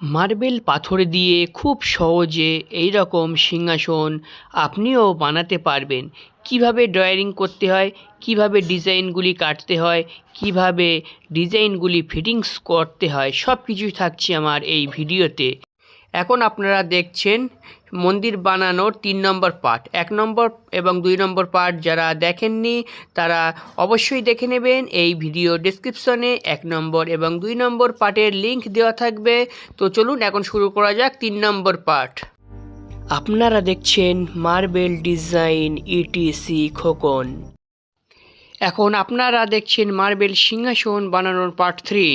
Marble পাথর দিয়ে খুব সহজে এই রকম সিংহাসন আপনিও বানাতে পারবেন। কীভাবে ড্রয়িং করতে হয়, কীভাবে ডিজাইনগুলি কাটতে হয়, কীভাবে ডিজাইনগুলি ফিটিংস করতে হয় সব কিছুই থাকছে আমার এই ভিডিওতে। এখন আপনারা দেখছেন মন্দির বানানোর তিন নম্বর পার্ট এক নম্বর এবং দুই নম্বর পার্ট যারা দেখেননি, তারা অবশ্যই দেখে নেবেন। এই ভিডিও ডেসক্রিপশনে এক নম্বর এবং দুই নম্বর পার্টের লিংক দেওয়া থাকবে। তো চলুন এখন শুরু করা যাক তিন নম্বর পার্ট আপনারা দেখছেন মার্বেল ডিজাইন ইটিসি খোকন। এখন আপনারা দেখছেন মার্বেল সিংহাসন বানানোর পার্ট থ্রি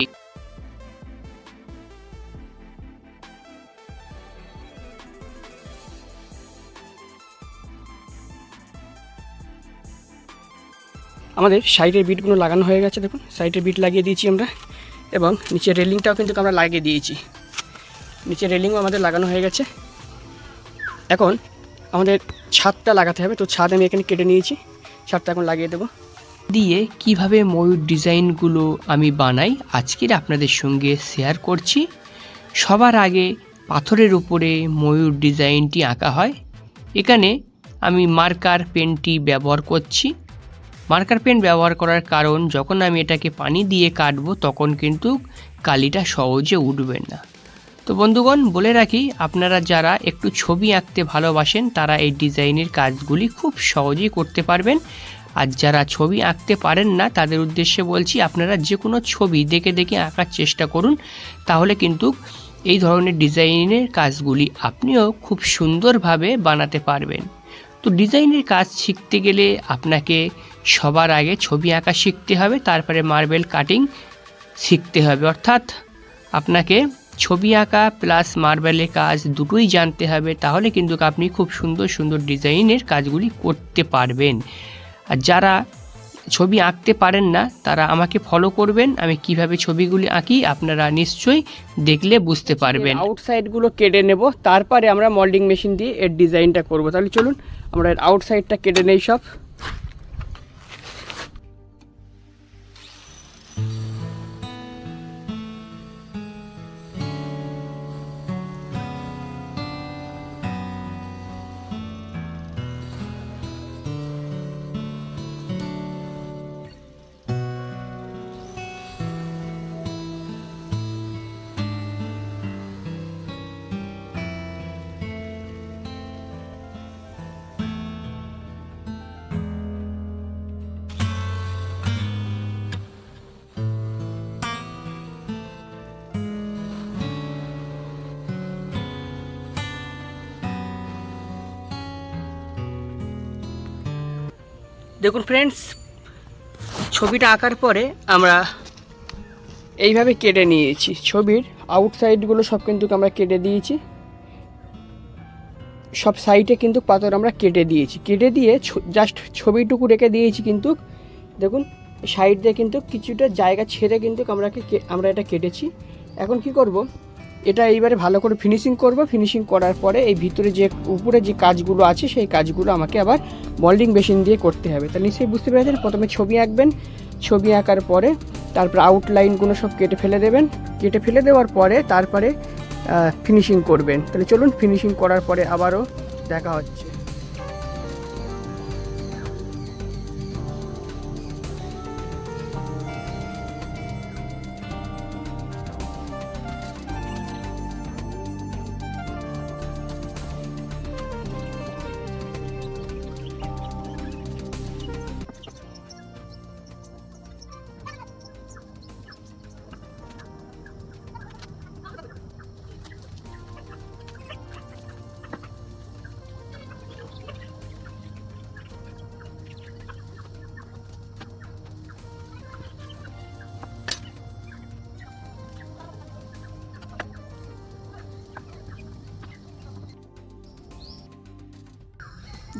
আমাদের সাইডের বিটগুলো লাগানো হয়ে গেছে দেখুন, সাইডের বিট লাগিয়ে দিয়েছি আমরা এবং নিচের রেলিংটাও কিন্তু আমরা লাগিয়ে দিয়েছি। নিচের রেলিংও আমাদের লাগানো হয়ে গেছে। এখন আমাদের ছাদটা লাগাতে হবে, তো ছাদ আমি এখানে কেটে নিয়েছি, ছাদটা এখন লাগিয়ে দেবো। দিয়ে কীভাবে ময়ূর ডিজাইনগুলো আমি বানাই, আজকের আপনাদের সঙ্গে শেয়ার করছি। সবার আগে পাথরের উপরে ময়ূর ডিজাইনটি আঁকা হয়। এখানে আমি মার্কার পেনটি ব্যবহার করছি। মার্কার পেন ব্যবহার করার কারণ, যখন আমি এটাকে পানি দিয়ে কাটবো, তখন কিন্তু কালিটা সহজে উঠবে না। তো বন্ধুগণ, বলে রাখি, আপনারা যারা একটু ছবি আঁকতে ভালোবাসেন, তারা এই ডিজাইনের কাজগুলি খুব সহজেই করতে পারবেন। আর যারা ছবি আঁকতে পারেন না, তাদের উদ্দেশ্যে বলছি, আপনারা যে কোনো ছবি দেখে দেখে আঁকার চেষ্টা করুন। তাহলে কিন্তু এই ধরনের ডিজাইনের কাজগুলি আপনিও খুব সুন্দরভাবে বানাতে পারবেন। তো ডিজাইনের কাজ শিখতে গেলে আপনাকে সবার আগে ছবি আঁকা শিখতে হবে, তারপরে মার্বেল কাটিং শিখতে হবে। অর্থাৎ আপনাকে ছবি আঁকা প্লাস মার্বেলের কাজ দুটোই জানতে হবে, তাহলে কিন্তু আপনি খুব সুন্দর সুন্দর ডিজাইনের কাজগুলি করতে পারবেন। আর যারা ছবি আঁকতে পারেন না, তারা আমাকে ফলো করবেন, আমি কীভাবে ছবিগুলি আঁকি আপনারা নিশ্চয়ই দেখলে বুঝতে পারবেন। আউটসাইডগুলো কেটে নেব, তারপরে আমরা মল্ডিং মেশিন দিয়ে এর ডিজাইনটা করব। তাহলে চলুন, আমরা এর আউটসাইডটা কেটে নেই সব। দেখুন ফ্রেন্ডস ছবিটা আঁকার পরে আমরা এইভাবে কেটে নিয়েছি। ছবির আউটসাইডগুলো সব কিন্তু আমরা কেটে দিয়েছি। সব সাইডে কিন্তু পাথর আমরা কেটে দিয়েছি। কেটে দিয়ে জাস্ট ছবিটুকু রেখে দিয়েছি কিন্তু, দেখুন সাইড দিয়ে কিন্তু কিছুটা জায়গা ছেড়ে কিন্তু আমরা আমরা এটা কেটেছি। এখন কি করব? এটা এইবারে ভালো করে ফিনিশিং করব। ফিনিশিং করার পরে এই ভিতরে যে উপরে যে কাজগুলো আছে, সেই কাজগুলো আমাকে আবার মল্ডিং মেশিন দিয়ে করতে হবে। তাহলে নিশ্চয়ই বুঝতে পেরেছেন? প্রথমে ছবি আঁকবেন। ছবি আঁকার পরে তারপর আউটলাইনগুলো সব কেটে ফেলে দেবেন। কেটে ফেলে দেওয়ার পরে তারপরে ফিনিশিং করবেন। তাহলে চলুন ফিনিশিং করার পরে আবারও দেখা হচ্ছে।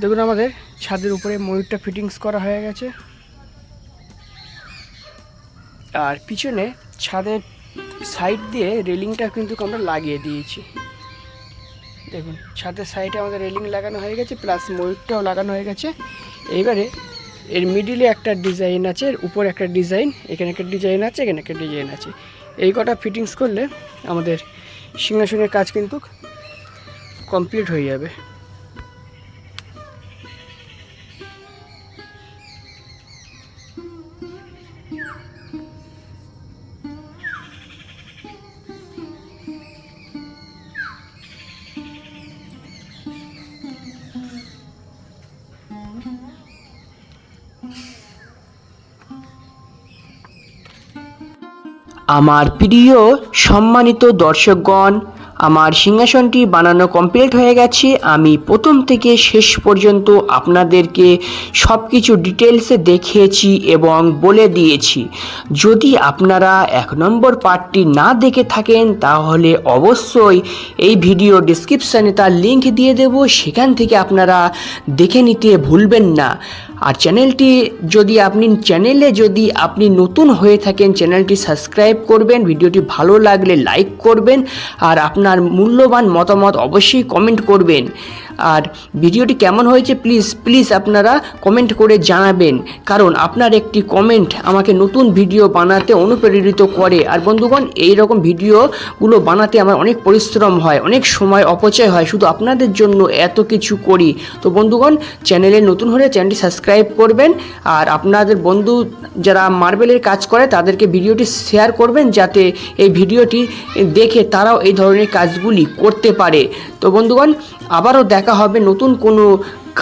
দেখুন আমাদের ছাদের উপরে ময়ূরটা ফিটিংস করা হয়ে গেছে। আর পিছনে ছাদের সাইড দিয়ে রেলিংটা কিন্তু আমরা লাগিয়ে দিয়েছি। দেখুন, ছাদের সাইডে আমাদের রেলিং লাগানো হয়ে গেছে প্লাস ময়ূরটাও লাগানো হয়ে গেছে। এইবারে এর মিডিলে একটা ডিজাইন আছে, এর উপরে একটা ডিজাইন এখানে একটা ডিজাইন আছে, এখানে একটা ডিজাইন আছে। এই কটা ফিটিংস করলে আমাদের সিংহাসনের কাজ কিন্তু কমপ্লিট হয়ে যাবে। আমার প্রিয় সম্মানিত দর্শকগণ, আমার সিংহাসনটি বানানো কমপ্লিট হয়ে গেছে। আমি প্রথম থেকে শেষ পর্যন্ত আপনাদেরকে সব কিছু ডিটেলসে দেখিয়েছি এবং বলে দিয়েছি। যদি আপনারা এক নম্বর পার্টটি না দেখে থাকেন, তাহলে অবশ্যই এই ভিডিও ডিসক্রিপশানে তার লিঙ্ক দিয়ে দেব। সেখান থেকে আপনারা দেখে নিতে ভুলবেন না। আর চ্যানেলটি যদি আপনি চ্যানেলে যদি আপনি নতুন হয়ে থাকেন চ্যানেলটি সাবস্ক্রাইব করবেন, ভিডিওটি ভালো লাগলে লাইক করবেন, আর আপনার মূল্যবান মতামত অবশ্যই কমেন্ট করবেন। আর ভিডিওটি কেমন হয়েছে প্লিজ প্লিজ আপনারা কমেন্ট করে জানাবেন। কারণ আপনার একটি কমেন্ট আমাকে নতুন ভিডিও বানাতে অনুপ্রেরিত করে। আর বন্ধুগণ এই রকম ভিডিওগুলো বানাতে আমার অনেক পরিশ্রম হয়, অনেক সময় অপচয় হয়। শুধু আপনাদের জন্য এত কিছু করি। তো বন্ধুগণ চ্যানেলে নতুন হলে চ্যানেলটি সাবস্ক্রাইব করবেন। আর আপনাদের বন্ধু যারা মার্বেলের কাজ করে, তাদেরকে ভিডিওটি শেয়ার করবেন, যাতে এই ভিডিওটি দেখে তারাও এই ধরনের কাজগুলি করতে পারে। তো বন্ধুগণ, আবারও দেখা হবে নতুন কোনো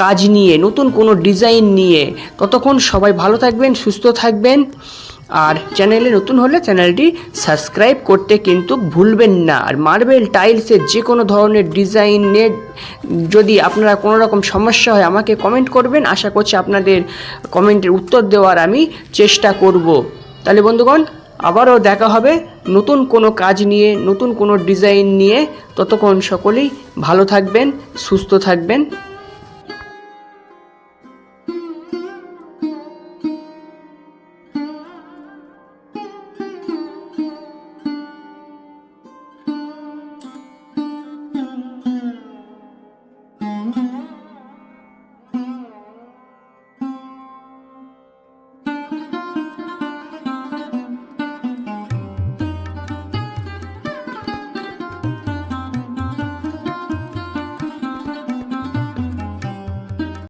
কাজ নিয়ে, নতুন কোনো ডিজাইন নিয়ে। ততক্ষণ সবাই ভালো থাকবেন, সুস্থ থাকবেন। আর চ্যানেলে নতুন হলে চ্যানেলটি সাবস্ক্রাইব করতে কিন্তু ভুলবেন না। আর মার্বেল টাইলসের যে কোনো ধরনের ডিজাইনের যদি আপনারা কোনো রকম সমস্যা হয়, আমাকে কমেন্ট করবেন। আশা করছি আপনাদের কমেন্টের উত্তর দেওয়ার আমি চেষ্টা করব। তাহলে বন্ধুগণ আবারও দেখা হবে নতুন কোনো কাজ নিয়ে, নতুন কোনো ডিজাইন নিয়ে। ততক্ষণ সকলেই ভালো থাকবেন, সুস্থ থাকবেন।